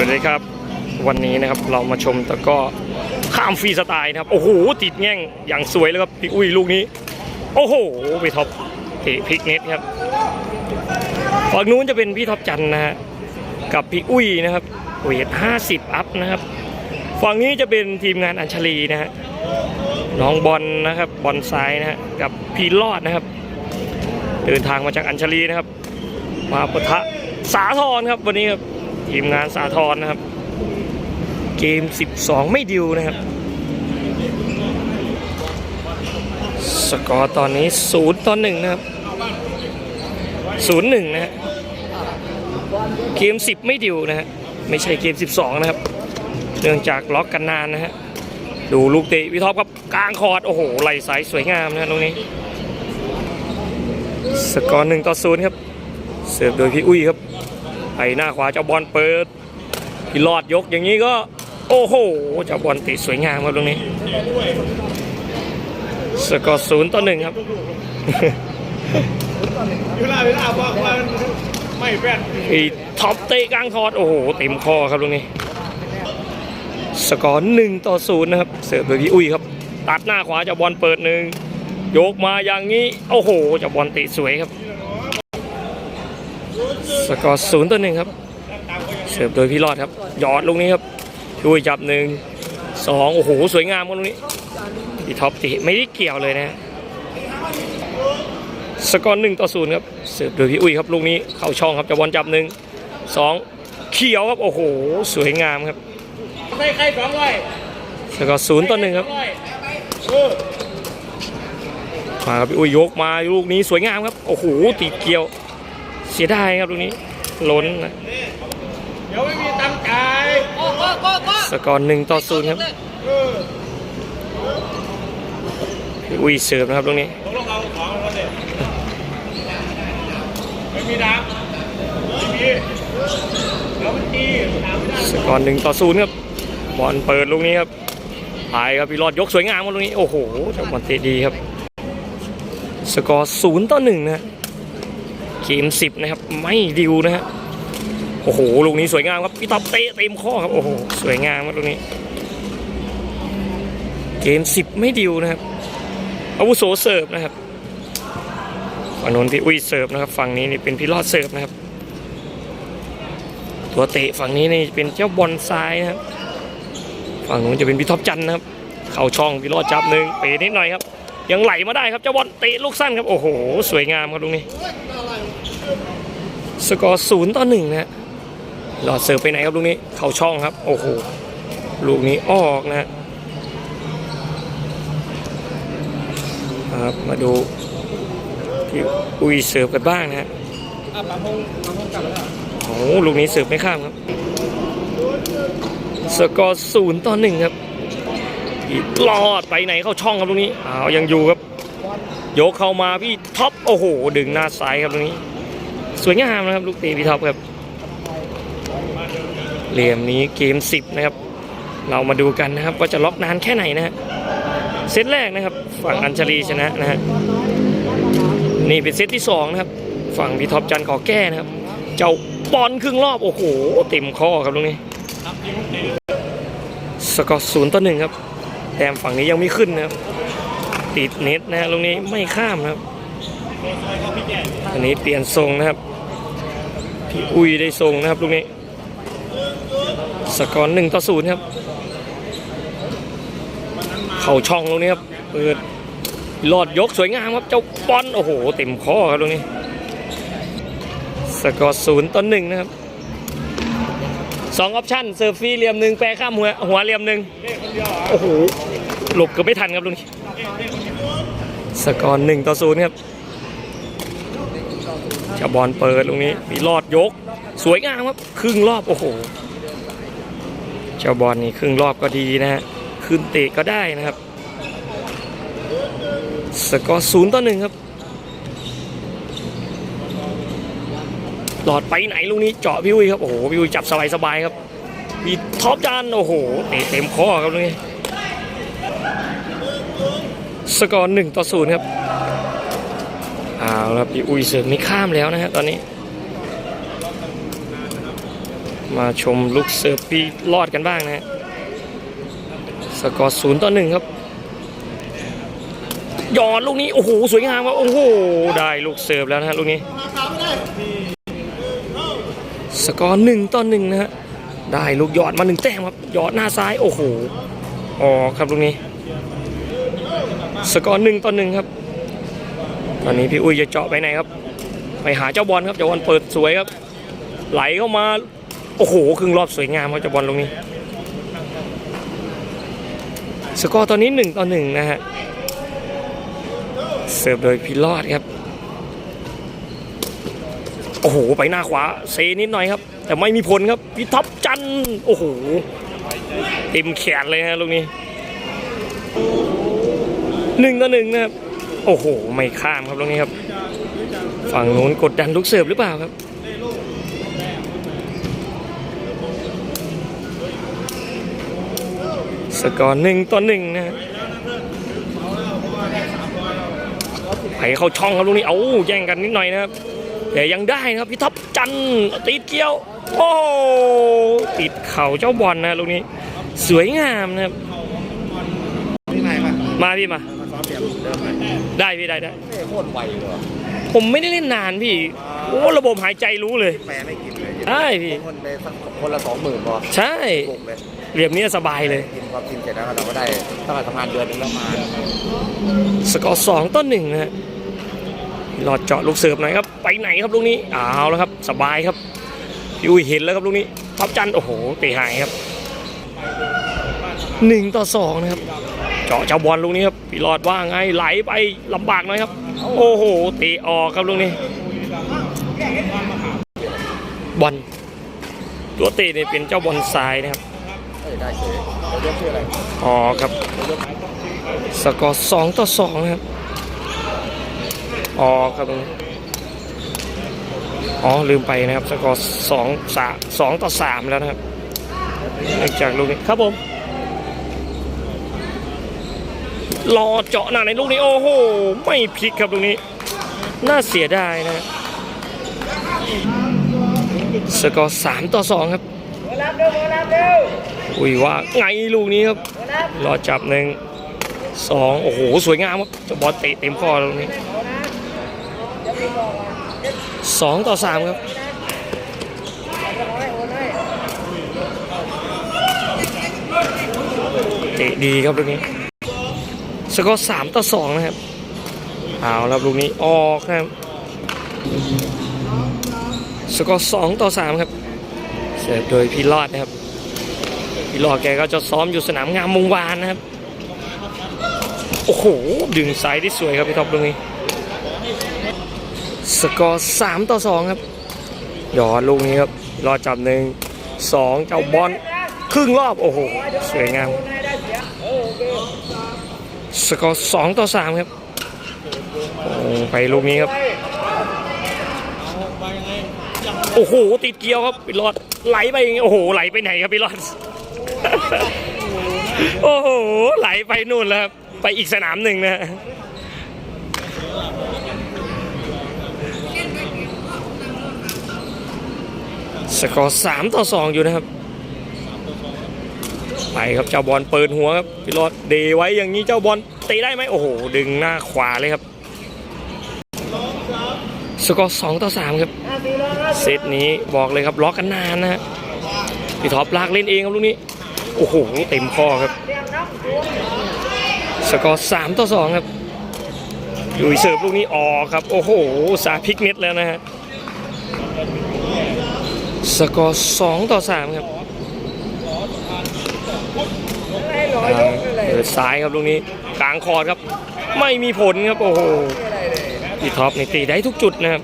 วัสดีครับ วันนี้นะครับเรามาชมตะก้อข้ามฟรีสไตล์นะครับ โอ้โห ติดแง่งอย่างสวยเลยครับพี่อุ้ยลูกนี้ โอ้โหไปท็อปเตะพลิกเน็ตครับฝั่งนู้นจะเป็นพี่ท็อปจันนะฮะกับพี่อุ้ยนะครับเวท50อัพนะครับฝั่งนี้จะเป็นทีมงานอัญชลีนะฮะน้องบอลนะครับบอลซ้ายนะฮะกับพี่รอดนะครับ เดินทางมาจากอัญชลีนะครับ มาปะทะสาทรครับวันนี้ครับ ทีมงานสาทรนะครับ เกม 12 ไม่ดิวนะครับ สกอร์ตอนนี้ 0ต่อ1นะครับ 0 1 นะฮะเกม 10 ไม่ดิวนะฮะไม่ใช่เกม 12 นะครับ เนื่องจากล็อกกันนานนะฮะ ดูลูกเตะวิทอปครับกลางคอร์ดโอ้โหไหลสายสวยงามนะฮะตรงนี้ สกอร์1ต่อ0ครับ เสิร์ฟโดยพี่อุ้ยครับ ไปหน้าขวาเจ้าบอลเปิดพี่รอดยกอย่างนี้ก็ โอ้โหเจ้าบอลติดสวยงามครับตรงนี้ สกอร์ศูนย์ต่อหนึ่งครับเวลาเวลาบอกว่าไม่แป้นอีท็อปเตะกลางคอร์ดโอ้โหเต็มข้อครับตรงนี้ สกอร์หนึ่งต่อศูนย์นะครับเสิร์ฟโดยพี่อุ้ยครับ ตัดหน้าขวาเจ้าบอลเปิดหนึ่งยกมาอย่างนี้ โอ้โหเจ้าบอลเตะสวยครับ สกอร์ศูนย์ต่อหนึ่งครับ เสิร์ฟโดยพี่รอดครับหยอดลูกนี้ครับ ช่วยจับหนึ่งสองโอ้โห สวยงามครับลูกนี้พี่ท็อปติไม่ได้เกี่ยวเลยนะฮะสกอร์หนึ่งต่อศูนย์ครับ เสิร์ฟโดยพี่อุ้ยครับ ลูกนี้เข้าช่องครับจะบอลจับหนึ่งสองเขียวครับ โอ้โห สวยงามครับใครใครสองร้อยสกอร์ศูนย์ต่อหนึ่งครับร้อยเออมาครับพี่อุ้ยยกมาลูกนี้สวยงามครับ โอ้โหติดเกี่ยว เสียดายครับลูกนี้ ล้นนะเดี๋ยวไม่มีตังค์จ่ายสกอร์หนึ่งต่อศูนย์ครับเออพี่อุ้ยเสิร์ฟนะครับตรงนี้ตกลงเอาของมาเลยไม่มีดังไม่มีเดี๋ยวมันตีถามไม่ได้สกอร์หนึ่งต่อศูนย์ครับบอลเปิดลูกนี้ครับไปครับพี่รอดยกสวยงามครับลูกนี้ โอ้โหเจ้าบอลเตะดีครับ สกอร์ศูนย์ต่อหนึ่งนะฮะ เกมสิบนะครับ ไม่ดิวนะฮะโอ้โหลูกนี้สวยงามครับพี่ต๊อบเตะเต็มข้อครับโอ้โหสวยงามครับลูกนี้ เกมสิบไม่ดิวนะครับอาวุโสเสิร์ฟนะครับฝั่งน้นพี่อุ้ยเสิร์ฟนะครับฝั่งนี้นี่เป็นพี่รอดเสิร์ฟนะครับ ตัวเตะฝั่งนี้นี่เป็นเจ้าบอลซ้ายนะครับฝั่งนู้นจะเป็นพี่ท็อปจันนะครับ เข้าช่องพี่รอดจับหนึ่งเป๋นิดหน่อยครับ ยังไหลมาได้ครับเจ้าบอลเตะลูกสั้นครับโอ้โห สวยงามครับตรงนี้ สกอร์ศูนย์ต่อหนึ่งนะหลอดเสิร์ฟไปไหนครับลูกนี้ เข้าช่องครับ โอ้โห ลูกนี้ออกนะครับ มาดูพี่อุ้ยเสิร์ฟกันบ้างนะฮะปะพงปะพงกลับแล้วโอ้โห ลูกนี้เสิร์ฟไม่ข้ามครับ สกอร์ศูนย์ต่อหนึ่งครับอีกลอดไปไหนเข้าช่องครับลูกนี้อ้าวยังอยู่ครับ ยกเข้ามาพี่ท็อป โอ้โห ดึงหน้าซ้ายครับลูกนี้ สวยงามนะครับ ลูกตีพี่ท็อปครับเหลี่ยมนี้เกมสิบนะครับ เรามาดูกันนะครับ ว่าจะล็อกนานแค่ไหนนะฮะเซตแรกนะครับ ฝั่งอัญชลีชนะนะฮะนี่เป็นเซตที่สองนะครับ ฝั่งพี่ท็อปจันขอแก้นะครับ เจ้าบอลครึ่งรอบโอ้โหเต็มข้อครับตรงนี้สกอร์ศูนย์ต่อหนึ่งครับแต้มฝั่งนี้ยังไม่ขึ้นนะครับ ติดเน็ตนะฮะตรงนี้ไม่ข้ามนะครับ อันนี้เปลี่ยนทรงนะครับ พี่อุ้ยได้ทรงนะครับตรงนี้ สกอร์หนึ่งต่อศูนย์ครับ เข่าช่องตรงนี้ครับเปิดหลอดยกสวยงามครับ เจ้าบอลโอ้โห เต็มข้อครับตรงนี้ สกอร์ศูนย์ต่อหนึ่งนะครับสองออปชั่นเสิร์ฟฟรีเหลี่ยมหนึ่งแปรข้ามหัวหัวเหลี่ยมหนึ่งโอ้โหหลบเกือบไม่ทันครับตรงนี้สกอร์หนึ่งต่อศูนย์ครับ จะบอลเปิดตรงนี้ มีรอดยก สวยงามครับ ครึ่งรอบโอ้โหเจ้าบอลนี่ครึ่งรอบก็ดีนะฮะขึ้นเตะก็ได้นะครับ สกอร์ศูนย์ต่อหนึ่งครับ หลอดไปไหนลูกนี้เจาะพี่อุ้ยครับ โอ้โหพี่อุ้ยจับสบายสบายครับพี่ท็อปจานโอ้โหเตะเต็มข้อครับตรงนี้ สกอร์หนึ่งต่อศูนย์ครับ เอาละพี่อุ้ยเสิร์ฟไม่ข้ามแล้วนะฮะตอนนี้ มาชมลูกเสิร์ฟพีรอดกันบ้างนะฮะสกอร์ศูนย์ต่อหนึ่งครับยอดลูกนี้โอ้โหสวยงามครับโอ้โหได้ลูกเสิร์ฟแล้วนะฮะลูกนี้สกอร์หนึ่งต่อหนึ่งนะฮะได้ลูกยอดมาหนึ่งแต้มครับยอดหน้าซ้ายโอ้โหอ๋อครับลูกนี้ สกอร์หนึ่งต่อหนึ่งครับ อนนี้พี่อุ้ยจะเจาะไปไหนครับ ไปหาเจ้าบอลครับเจ้าบอลเปิดสวยครับ ไหลเข้ามา โอ้โหครึ่งรอบสวยงามครับเจ้าบอลตรงนี้ สกอร์ตอนนี้หนึ่งต่อหนึ่งนะฮะ เสิร์ฟโดยพี่รอดครับ โอ้โห ไปหน้าขวาเซนิดหน่อยครับ แต่ไม่มีผลครับ พี่ท็อปจัน โอ้โหเต็มแขนเลยฮะลูกนี้หนึ่งต่อหนึ่งนะครับ โอ้โห ไม่ข้ามครับตรงนี้ครับ ฝั่งนู้นกดดันลูกเสิร์ฟหรือเปล่าครับสกอร์หนึ่งต่อหนึ่งนะไปเข้าช่องครับลูกนี้เอาแย่งกันนิดหน่อยนะครับแต่ยังได้นะครับพี่ท็อปจันติดเกี้ยว โอ้ติดเข่าเจ้าบอลนะลูกนี้ สวยงามนะครับมาพี่มา ไหมได้พี่ได้ได้เฮ้โคตรไวเลยผมไม่ได้เล่นนานพี่โอ้ระบบหายใจรู้เลย แปรไม่กินเลยใช่พี่ คนไปสักคนละสองหมื่นพอใช่บุกเลยเหลี่ยมนี้สบายเลย กินพอกินเสร็จแล้วเราก็ได้ตั้งแต่ทำงานเดือนนึงแล้วมาสกอร์สองต้นหนึ่งนะฮะหลอดเจาะลูกเสิร์ฟหน่อยครับ ไปไหนครับลูกนี้เอาแล้วครับ สบายครับพี่อุ้ยเห็นแล้วครับลูกนี้ท็อปจันทร์โอ้โหเตะหายครับหนึ่งต่อสองนะครับ เจาะเจ้าบอลลูกนี้ครับพี่หลอดว่าไงไหลไปลำบากหน่อยครับ โอ้โหเตะออกครับลูกนี้ บอลตัวเตะเนี่ยเป็นเจ้าบอลทรายนะครับอ๋อครับ สกอร์สองต่อสองครับอ๋อครับอ๋อลืมไปนะครับ สกอร์สองสามสองต่อสามแล้วนะครับจากลูกนี้ครับผม รอเจาะหน้าในลูกนี้โอ้โหไม่พลิกครับลูกนี้ น่าเสียดายนะสกอร์สามต่อสองครับอุ้ยว่าไงลูกนี้ครับ รอจับหนึ่งสองโอ้โห สวยงามครับเจะบอลเตะเต็มข้อตรงนี้สองต่อสามครับเตะดีครับลูกนี้ สกอร์สามต่อสองนะครับ เอาแล้วลูกนี้ออกครับ สกอร์สองต่อสามครับ เสิร์ฟโดยพี่รอดนะครับ พี่รอดแกก็จะซ้อมอยู่สนามงามวงวานนะครับ โอ้โห ดึงซ้ายได้สวยครับพี่ท็อปตรงนี้ สกอร์สามต่อสองครับหยอดลูกนี้ครับ รอจับหนึ่งสองเจ้าบอลครึ่งรอบ โอ้โห สวยงาม สกอร์สองต่อสามครับ โอ้ไปลูกนี้ครับ โอ้โห ติดเกียวครับพี่รอดไหลไปอย่างงี้โอ้โห ไหลไปไหนครับพี่รอด โอ้โห ไหลไปนู่นแล้วครับไปอีกสนามหนึ่งนะสกอร์สามต่อสองอยู่นะครับ ไปครับเจ้าบอลเปิดหัวครับพี่รอดเดไว้อย่างนี้เจ้าบอลตีได้ไหมโอ้โห ดึงหน้าขวาเลยครับ สกอร์สองต่อสามครับเซตนี้บอกเลยครับล็อกกันนานนะฮะพี่ท็อปลากเล่นเองครับลูกนี้ โอ้โหเต็มข้อครับ สกอร์สามต่อสองครับลุยเสิร์ฟลูกนี้ออกครับ โอ้โห สาพิกเน็ตแล้วนะฮะสกอร์สองต่อสามครับ เปิดซ้ายครับลูกนี้กลางคอร์ดครับ ไม่มีผลครับโอ้โหพี่ท็อปนี่ตีได้ทุกจุดนะครับ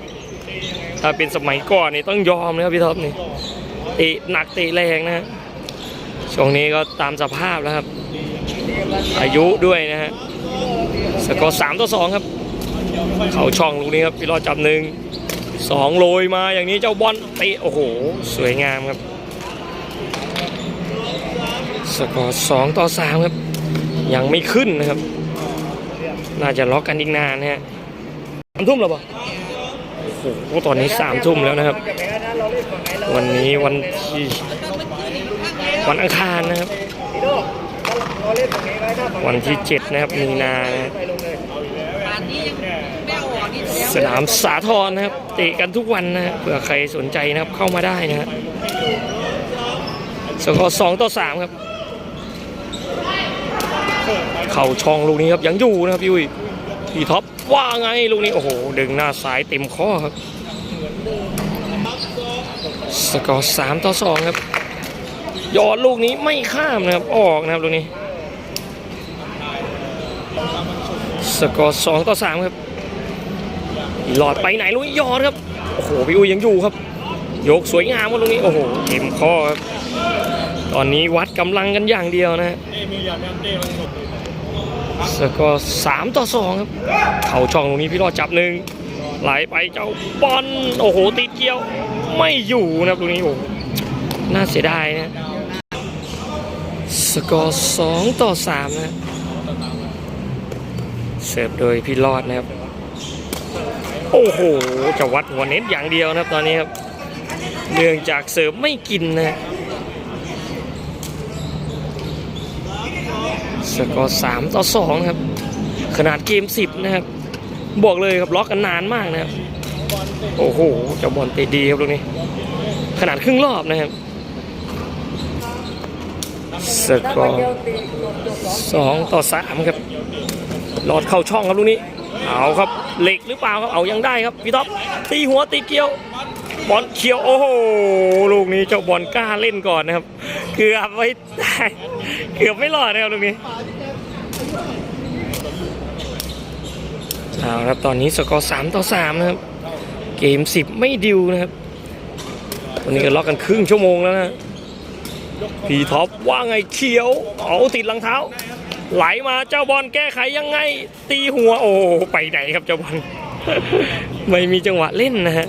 ถ้าเป็นสมัยก่อนนี่ต้องยอมนะครับพี่ท็อปนี่เตะหนักเตะแรงนะช่วงนี้ก็ตามสภาพแล้วครับ อายุด้วยนะฮะสกอร์สามต่อสองครับ เขาช่องลูกนี้ครับพี่รอดจับหนึ่งสองโรยมาอย่างนี้เจ้าบอลเตะโอ้โห สวยงามครับ สกอร์สองต่อสามครับ ยังไม่ขึ้นนะครับ น่าจะล็อกกันอีกนานนะฮะสามทุ่มแล้วปะโอ้โหตอนนี้สามทุ่มแล้วนะครับ วันนี้วันที่วันอังคารนะครับเราเล่นตรงนี้ไว้ถ้าฝั่งวันที่7นะครับมีนานะครับไปลงเลยป่านาสดงสนามสาทรนะครับเตะกันทุกวันนะเผื่อใครสนใจนะครับเข้ามาได้นะฮะสกอร์สองต่อสามครับ เข่าช่องลูกนี้ครับยังอยู่นะครับพี่อุ้ยพี่ท็อปว่าไงลูกนี้โอ้โหดึงหน้าสายเต็มข้อครับสกอร์สามต่อสองครับยอดลูกนี้ไม่ข้ามนะครับออกนะครับลูกนี้ สกอร์สองต่อสามครับหลอดไปไหนลุยยอดครับโอ้โหพี่อุ้ยยังอยู่ครับ ยกสวยงามครับตรงนี้โอ้โหเต็มข้อครับ ตอนนี้วัดกำลังกันอย่างเดียวนะฮะสกอร์สามต่อสองครับ เข่าช่องตรงนี้พี่รอดจับหนึ่งไหลไปเจ้าบอลโอ้โหติดเกี่ยวไม่อยู่นะครับตรงนี้โอ้น่าเสียดายนะสกอร์สองต่อสามนะเสิร์ฟโดยพี่รอดนะครับ โอ้โหจะวัดหัวเน็ตอย่างเดียวนะครับตอนนี้ครับเนื่องจากเสิร์ฟไม่กินนะ สกอร์สามต่อสองครับ ขนาดเกมสิบนะครับ บอกเลยครับล็อกกันนานมากนะครับ โอ้โหเจ้าบอลเตะดีครับตรงนี้ ขนาดครึ่งรอบนะครับสกอร์สองต่อสามครับหลอดเข้าช่องครับลูกนี้ เอาครับเหล็กหรือเปล่าครับเอายังได้ครับพี่ท็อปตีหัวตีเกี่ยว บอลเขียวโอ้โหลูกนี้เจ้าบอลกล้าเล่นก่อนนะครับ เกือบไม่ได้เกือบไม่รอดนะครับลูกนี้เอาครับตอนนี้สกอร์สามต่อสามนะครับ เกมสิบไม่ดิวนะครับวันนี้ก็ล็อกกันครึ่งชั่วโมงแล้วนะพีท็อปว่าไงเขียวเอาติดรองเท้า ไหลมาเจ้าบอลแก้ไขยังไง ตีหัวโอ้ไปไหนครับเจ้าบอลไม่มีจังหวะเล่นนะฮะ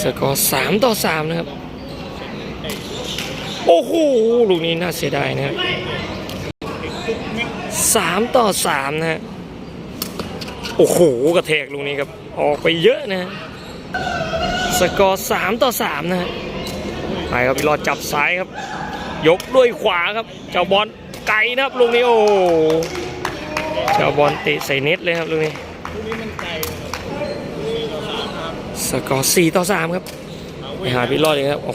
สกอร์สามต่อสามนะครับ โอ้โห ลูกนี้น่าเสียดายนะสามต่อสามนะฮะโอ้โห กระแทกลูกนี้ครับ ออกไปเยอะนะฮะสกอร์สามต่อสามนะฮะไปครับพี่รอดจับซ้ายครับ ยกด้วยขวาครับ เจ้าบอลไกลนะครับลูกนี้โอ้โหเจ้าบอลเตะใส่เน็ตเลยครับลูกนี้สกอร์สี่ต่อสามครับไปหาพี่รอดเลยครับโ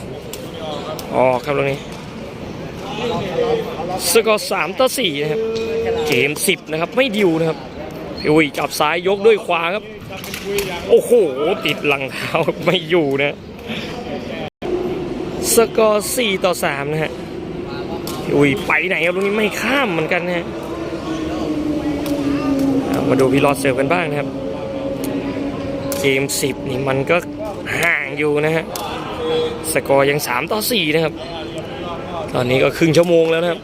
อ้โหอกครับลูกนี้สกอร์สามต่อสี่นะครับ เกมสิบนะครับไม่ดิวนะครับพี่อุ้ยจับซ้ายยกด้วยขวาครับ โอ้โห ติดหลังเท้าไม่อยู่นะสกอร์สี่ต่อสามนะฮะพี่อุ้ยไปไหนครับตรงนี้ไม่ข้ามเหมือนกันนะฮะมาดูพี่รอดเสิร์ฟกันบ้างนะครับ เกม10นี่มันก็ห่างอยู่นะฮะ สกอร์ยัง 3 ต่อ 4 นะครับ ตอนนี้ก็ครึ่งชั่วโมงแล้วนะครับ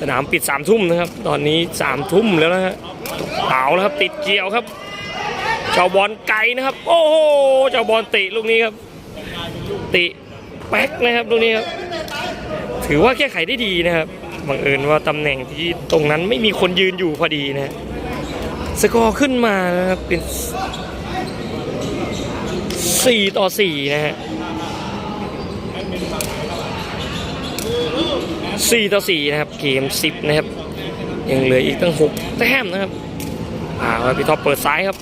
สนามปิด3ทุ่มนะครับ ตอนนี้3ทุ่มแล้วนะฮะเอาแล้วครับติดเกี่ยวครับ เจ้าบอลไกลนะครับ โอ้โห เจ้าบอลติลูกนี้ครับ ติแป๊กนะครับลูกนี้ครับ ถือว่าแก้ไขได้ดีนะครับบังเอิญว่าตำแหน่งที่ตรงนั้นไม่มีคนยืนอยู่พอดีนะ สกอร์ขึ้นมานะครับเป็น4ต่อ4นะฮะ 4 ต่อ 4 นะครับ เกม 10 นะครับ ยังเหลืออีกตั้ง 6 แต้มนะครับอ่าพี่ท็อปเปิดซ้ายครับ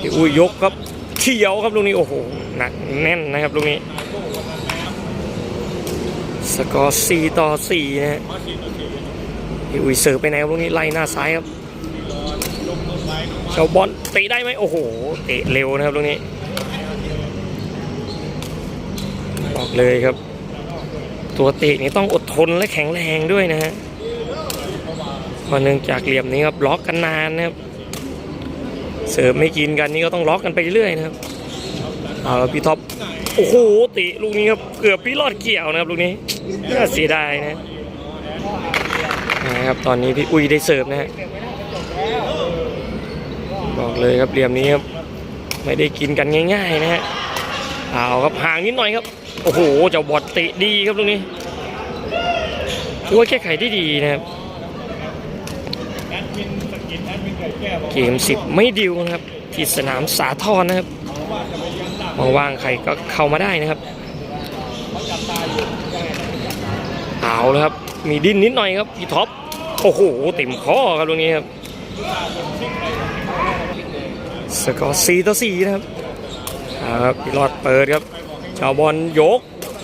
พี่อุ้ยยกครับเขียวครับลูกนี้โอ้โหหนักแน่นนะครับลูกนี้ สกอร์ 4 ต่อ 4 นะฮะพี่อุ้ยเสิร์ฟไปไหนครับลูกนี้ไล่หน้าซ้ายครับเชาบอลเตะได้ไหมโอ้โหเตะเร็วนะครับลูกนี้บอกเลยครับ ตัวเตะนี่ต้องอด ทนและแข็งแรงด้วยนะฮะเพราะเนื่องจากเหลี่ยมนี้ครับล็อกกันนานนะครับ เสิร์ฟไม่กินกันนี่ก็ต้องล็อกกันไปเรื่อยนะครับ เอาละพี่ท็อป โอ้โหตะลูกนี้ครับเกือบพี่รอดเกี่ยวนะครับลูกนี้น่าเสียดายนะนะครับตอนนี้พี่อุ้ยได้เสิร์ฟนะฮะบอกเลยครับเหลี่ยมนี้ครับไม่ได้กินกันง่าย ๆ นะฮะเอาครับห่างนิดหน่อยครับ โอ้โหเจ้าบอดเตะดีครับลูกนี้ ถือว่าแก้ไขได้ดีนะครับเกมสิบไม่ดิวนะครับ ที่สนามสาทรนะครับว่างหนักว่างๆใครก็เข้ามาได้นะครับเอาแล้วครับ มีดิ้นนิดหน่อยครับพี่ท็อปโอ้โหเต็มข้อครับตรงนี้ครับสกอร์4ต่อ4นะครับครับพี่หลอดเปิดครับชาวบอลยก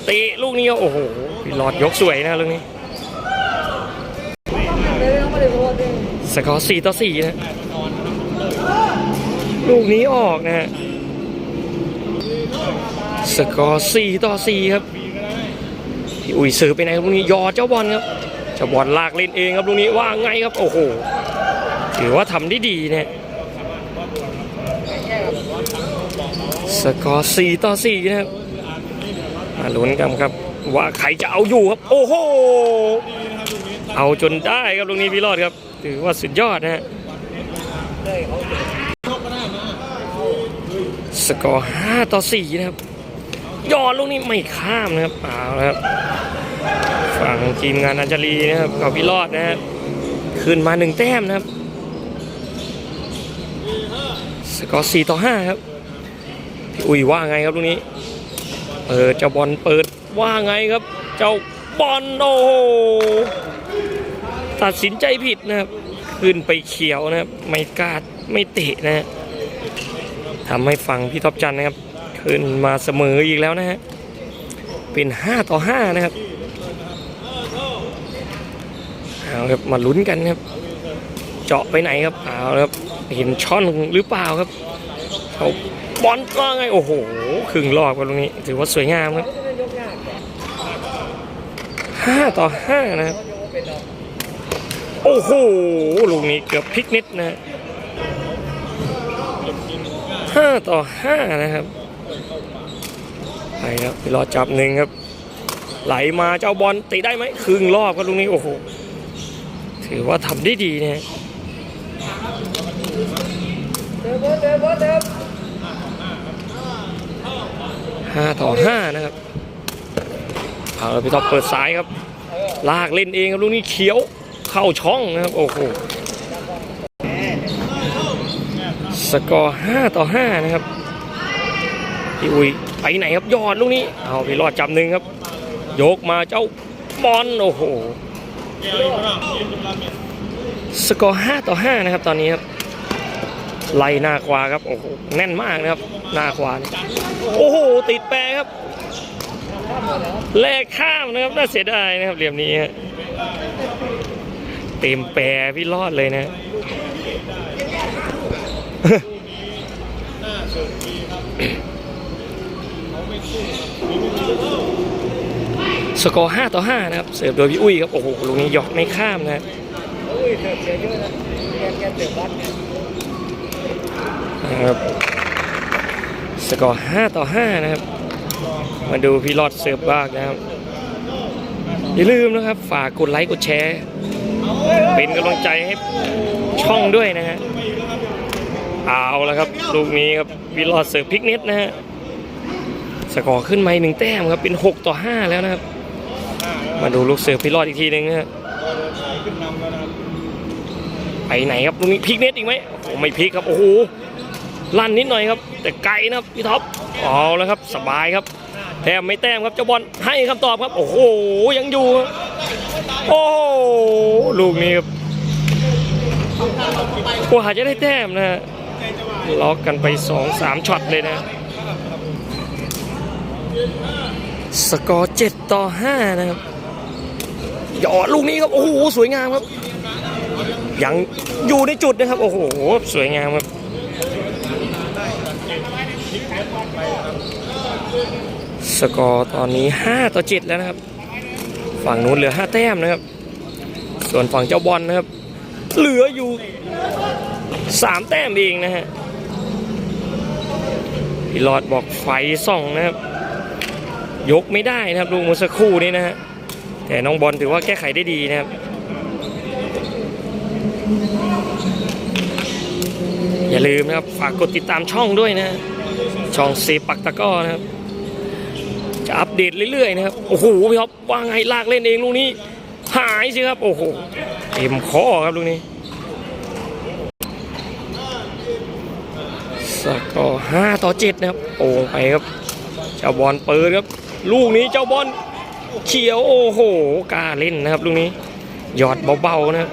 ตะลูกนี้โอ้โหพี่หลอดยกสวยนะลูกนี้ สกอร์4ต่อ4นะลูกนี้ออกนะฮะสกอร์4ต่อ4ครับพี่อุ๋ยซื้อไปไหนลูกนี้ยอเจ้าบอลครับเจ้าบอลลากเล่นเองครับลูกนี้ว่าไงครับโอ้โหถือว่าทำได้ดีเนะสกอร์4ต่อ4นะครับมาลุ้นกันครับ ว่าใครจะเอาอยู่ครับ โอ้โห เอาจนได้ครับลูกนี้พี่รอดครับ ถือว่าสุดยอดนะฮะสกอร์5ต่อ4นะครับยอดลูกนี้ไม่ข้ามนะครับเอาละครับฝั่งทีมงานอัญชลีนะครับกับพี่รอดนะฮะขึ้นมาหนึ่งแต้มนะครับ สกอร์4ต่อ5ครับพี่อุ้ยว่าไงครับลูกนี้เปิดเจ้าบอลเปิดว่าไงครับ เจ้าบอลโอ้ ตัดสินใจผิดนะครับ ขึ้นไปเขียวนะครับ ไม่กาดไม่เตะนะฮะทำให้ฝั่งพี่ท็อปจันนะครับ ขึ้นมาเสมออีกแล้วนะฮะ เป็น 5 ต่อ 5 นะครับเอาครับมาลุ้นกันครับ เจาะไปไหนครับเอาครับเห็นช่อนหรือเปล่าครับเขาบอลว่าไงโอ้โหครึ่งรอบกันตรงนี้ ถือว่าสวยงามครับ 5 ต่อ 5 นะครับ โอ้โห ลูกนี้เกือบพลิกนิดนะฮะ5ต่อ5นะครับ ไปครับไปรอจับหนึ่งครับ ไหลมาเจ้าบอลตีได้ไหมครึ่งรอบครับลูกนี้ โอ้โห ถือว่าทำได้ดีนะฮะห้าต่อห้านะครับเอาแล้วพี่อเปิดซ้ายครับ ลากเล่นเองครับลูกนี้เขียว เข้าช่องนะครับ โอ้โห สกอร์ห้าต่อห้านะครับ พี่อุ้ยไปไหนครับยอดลูกนี้ เอาพี่รอดจับหนึ่งครับ ยกมาเจ้าบอลโอ้โห สกอร์ 5 ต่อ 5 นะครับ ตอนนี้ครับไล่หน้าขวาครับโอ้โหแน่นมากนะครับ หน้าขวานี่โอ้โหติดแปรครับแลกข้ามนะครับน่าเสียดายนะครับเหลี่ยมนี้ฮะ เต็มแปรพี่รอดเลยนะ สกอร์ 5 ต่อ 5 นะครับ เสิร์ฟโดยพี่อุ้ยครับ โอ้โห ลูกนี้หยอกไม่ข้ามนะครับนะครับสกอร์ 5 ต่อ 5 นะครับ มาดูพี่รอดเสิร์ฟบ้างนะครับ อย่าลืมนะครับ ฝากกดไลค์ กดแชร์ เป็นกำลังใจให้ช่องด้วยนะฮะเอาแล้วครับลูกนี้ครับพี่รอดเสิร์ฟพลิกเน็ตนะฮะสกอร์ขึ้นมาอีกหนึ่งแต้มครับเป็น 6 ต่อ 5 แล้วนะครับ มาดูลูกเสือพี่รอดอีกทีหนึงนะฮะไปไหนครับตรงนี้พลิกเน็ตอีกไหมโอ้ไม่พลิกครับโอ้โหลั่นนิดหน่อยครับ แต่ไกลนะครับพี่ท็อปเอาแล้วครับสบายครับ แต้มไม่แต้มครับเจ้าบอลให้คำตอบครับ โอ้โหยังอยู่ครับโอ้ลูกนี้ครับกว่าจะได้แต้มนะฮะล็อกกันไปสองสามช็อตเลยนะ สกอร์7ต่อ5นะครับหยอดลูกนี้ครับ โอ้โห สวยงามครับ ยังอยู่ในจุดนะครับ โอ้โห สวยงามครับ สกอร์ตอนนี้ 5 ต่อ 7 แล้วนะครับ ฝั่งนู้นเหลือ 5 แต้มนะครับ ส่วนฝั่งเจ้าบอลนะครับ เหลืออยู่ 3 แต้มเองนะฮะพี่หลอดบอกไฟส่องนะครับ ยกไม่ได้นะครับดูเมื่อสักครู่นี้นะฮะแต่น้องบอลถือว่าแก้ไขได้ดีนะครับ อย่าลืมนะครับ ฝากกดติดตามช่องด้วยนะ ช่องเซปักตะก้อนะครับ จะอัปเดตเรื่อยๆนะครับ โอ้โหพี่ท็อปว่าไงลากเล่นเองลูกนี้ หายสิครับ โอ้โหเต็มข้อครับลูกนี้สกอร์ห้าต่อเจ็ดนะครับโอ่งไปครับ เจ้าบอลเปิดครับ ลูกนี้เจ้าบอลเขียวโอ้โหกล้าเล่นนะครับลูกนี้หยอดเบาๆนะครับ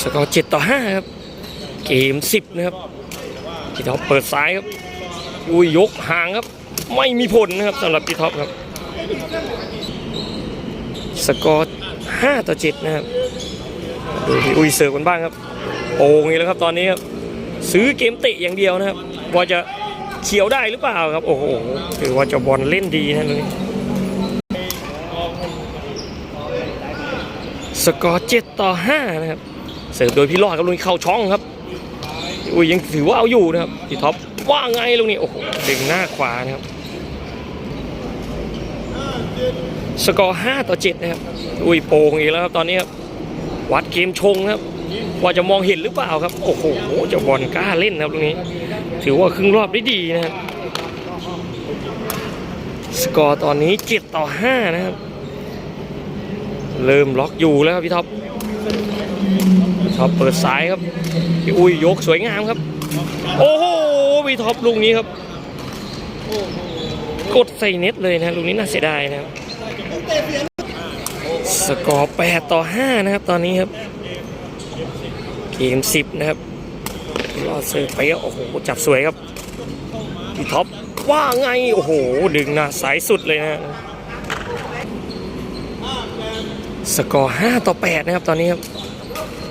สกอร์เจ็ดต่อห้าครับ เกมสิบนะครับพี่ท็อปเปิดซ้ายครับ อุ้ยยกห่างครับ ไม่มีผลนะครับสำหรับพี่ท็อปครับ สกอร์ห้าต่อเจ็ดนะครับดูพี่อุ้ยเสิร์ฟกันบ้างครับ โอ่งอีกแล้วครับตอนนี้ครับซื้อเกมเตะอย่างเดียวนะครับว่าจะเขียวได้หรือเปล่าครับ โอ้โหถือว่าจะบอลเล่นดีนะเลยสกอร์เจ็ดต่อห้านะครับ เสิร์ฟโดยพี่รอดครับลุงเข้าช่องครับอุ้ยยังถือว่าเอาอยู่นะครับพี่ท็อป ว่าไงลุงนี่โอ้โหดึงหน้าขวานะครับ สกอร์5ต่อ7นะครับ อุ้ยโป่งอีกแล้วครับตอนนี้ครับ วัดเกมชงครับ ว่าจะมองเห็นหรือเปล่าครับ โอ้โหเจะบอลกล้าเล่นนะครับตรงนี้ ถือว่าครึ่งรอบได้ดีนะครับ สกอร์ตอนนี้7ต่อ5นะครับ เริ่มล็อกอยู่แล้วครับพี่ท็อปท็อปเปิดซ้ายครับ พี่อุ้ยยกสวยงามครับ โอ้โห พี่ท็อปลูกนี้ครับกดใส่เน็ตเลยนะลูกนี้น่าเสียดายนะครับสกอร์ 8 ต่อ 5 นะครับ ตอนนี้ครับ เกม 10 นะครับรอดเซิร์ฟไปโอ้โห จับสวยครับพี่ท็อปว่าไง โอ้โห ดึงหน้าสายสุดเลยนะ สกอร์ 5 ต่อ 8 นะครับ ตอนนี้ครับ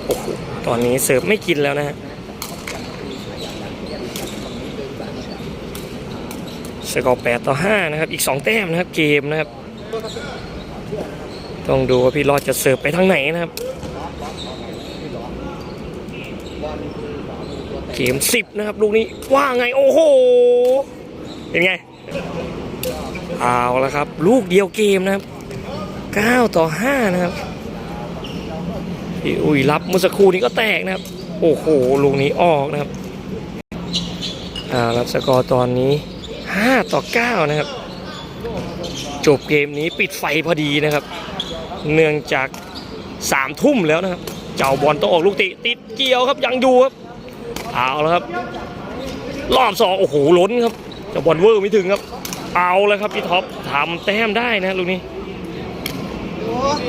โอ้โห ตอนนี้เสิร์ฟไม่กินแล้วนะฮะ สกอร์8ต่อ5นะครับ อีก2แต้มนะครับเกมนะครับ ต้องดูว่าพี่รอดจะเสิร์ฟไปทางไหนนะครับ เกม10นะครับลูกนี้ว่าไงโอ้โหเป็นไงเอาละครับ ลูกเดียวเกมนะครับ9ต่อ5นะครับพี่อุ้ยรับเมื่อสักครู่นี้ก็แตกนะครับ โอ้โหลูกนี้ออกนะครับอ่ารับสกอร์ตอนนี้ 5 ต่อ 9 นะครับ จบเกมนี้ปิดไฟพอดีนะครับ เนื่องจากสามทุ่มแล้วนะครับ เจ้าบอลต้องออกลูกติติดเกี่ยวครับยังอยู่ครับเอาแล้วครับ รอบสองโอ้โหล้นครับเจ้าบอลเวอร์ไม่ถึงครับ เอาแล้วครับพี่ท็อปทำแต้มได้นะลูกนี้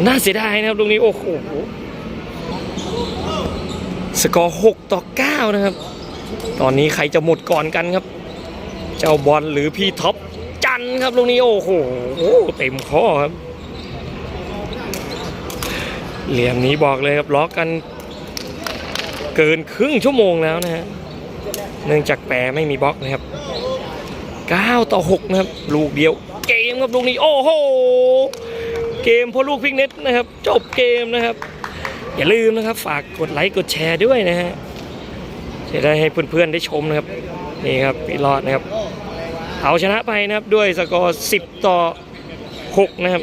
น่าเสียดายนะครับลูกนี้โอ้โหสกอร์ 6 ต่อ 9 นะครับ ตอนนี้ใครจะหมดก่อนกันครับ เจ้าบอลหรือพี่ท็อปจันครับลูกนี้โอ้โหเต็มข้อครับ เหลี่ยมนี้บอกเลยครับล็อกกันเกินครึ่งชั่วโมงแล้วนะฮะเนื่องจากแปรไม่มีบล็อกนะครับ 9 ต่อ 6 นะครับ ลูกเดียว เกมครับลูกนี้โอ้โห เกมเพราะลูกพิกเน็ตนะครับ จบเกมนะครับ อย่าลืมนะครับ ฝากกดไลค์กดแชร์ด้วยนะฮะจะได้ให้เพื่อนๆได้ชมนะครับ นี่ครับพี่รอดนะครับ เอาชนะไปนะครับด้วยสกอร์ 10 ต่อ 6 นะครับ